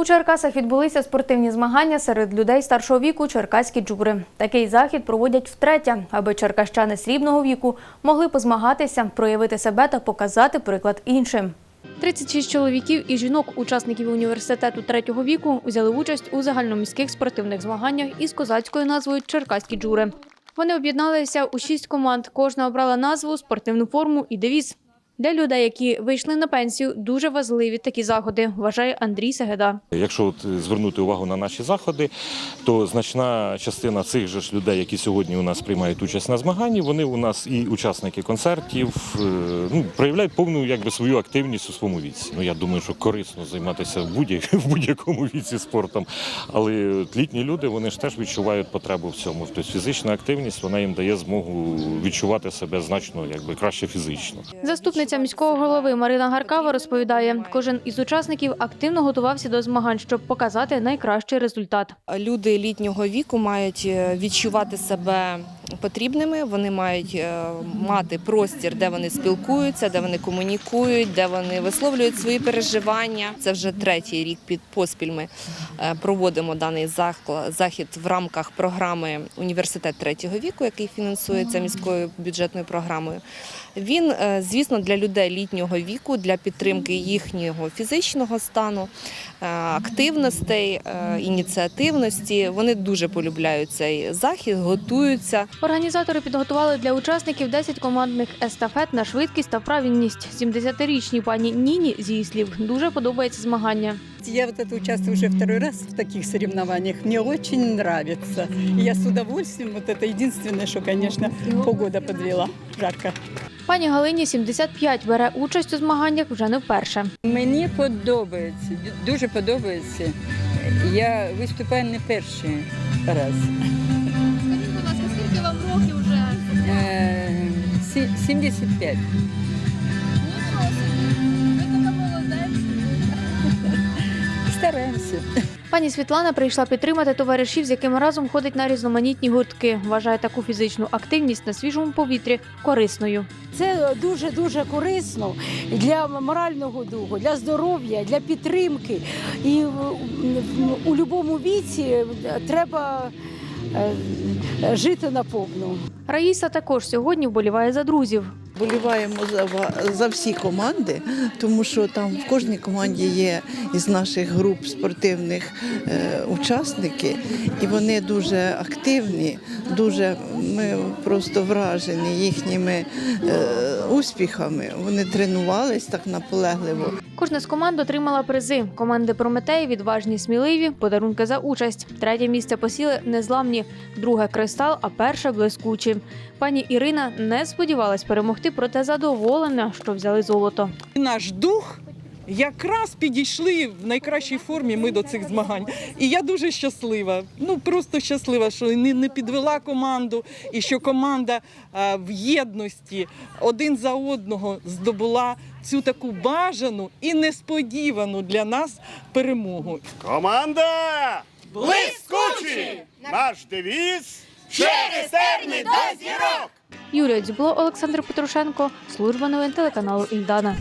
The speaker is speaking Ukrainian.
У Черкасах відбулися спортивні змагання серед людей старшого віку Черкаські джури. Такий захід проводять втретє, аби черкащани срібного віку могли позмагатися, проявити себе та показати приклад іншим. 36 чоловіків і жінок, учасників університету третього віку, взяли участь у загальноміських спортивних змаганнях із козацькою назвою Черкаські джури. Вони об'єдналися у шість команд. Кожна обрала назву, спортивну форму і девіз. Для людей, які вийшли на пенсію, дуже важливі такі заходи, вважає Андрій Сегеда. Якщо от звернути увагу на наші заходи, то значна частина цих же ж людей, які сьогодні у нас приймають участь на змаганні, вони у нас і учасники концертів, е, ну, проявляють повну якби, свою активність у своєму віці. Ну, я думаю, що корисно займатися в будь- в будь-якому віці спортом. Але літні люди вони ж теж відчувають потребу в цьому. Тобто фізична активність вона їм дає змогу відчувати себе значно якби, краще фізично. Заступниця міського голови Марина Гаркава розповідає, кожен із учасників активно готувався до змагань, щоб показати найкращий результат. Люди літнього віку мають е, відчувати себе потрібними. Вони мають е, мати простір, де вони спілкуються, де вони комунікують, де вони висловлюють свої переживання. Це вже третій рік під поспіль. Ми е, проводимо даний захід в рамках програми Університет третього віку, який фінансується міською бюджетною програмою. Він, е, звісно, для людей літнього віку, для підтримки їхнього фізичного стану, активностей, ініціативності. Вони дуже полюбляють цей захід, готуються. Організатори підготували для учасників 10 командних естафет на швидкість та правильність. 70-річній пані Ніні з її слів дуже подобається змагання. Я вот это участвую уже второй раз в таких соревнованиях. Мне очень нравится. И я с удовольствием, вот это единственное, что, конечно, погода подвела. Жарко. Пані Галині 75 бере участь у змаганнях вже не вперше. Мені подобається, дуже подобається. Я виступаю не перший раз. 75. Нічого собі. Ви така молодець. Стараємося. Пані Світлана прийшла підтримати товаришів, з якими разом ходить на різноманітні гуртки. Вважає таку фізичну активність на свіжому повітрі корисною. Це дуже дуже корисно для морального духу, для здоров'я, для підтримки. І в- в- у будь-якому віці треба жити наповну. Раїса також сьогодні вболіває за друзів. Боліваємо за, ва- за всі команди, тому що там в кожній команді є із наших груп спортивних е, учасники, і вони дуже активні, дуже ми просто вражені їхніми е, успіхами. Вони тренувались так наполегливо. Кожна з команд отримала призи. Команди Прометей відважні, сміливі, подарунки за участь. Третє місце посіли незламні, друге кристал, а перше блискучі. Пані Ірина не сподівалась перемогти, проте задоволена, що взяли золото. наш дух якраз підійшли в найкращій формі ми до цих змагань. І я дуже щаслива. Ну просто щаслива, що не, не підвела команду, і що команда а, в єдності один за одного здобула цю таку бажану і несподівану для нас перемогу. Команда! Блискучі! Наш девіз через терни до зірок! Юлія Дзюбло, Олександр Петрушенко, служба новин телеканалу Ільдана.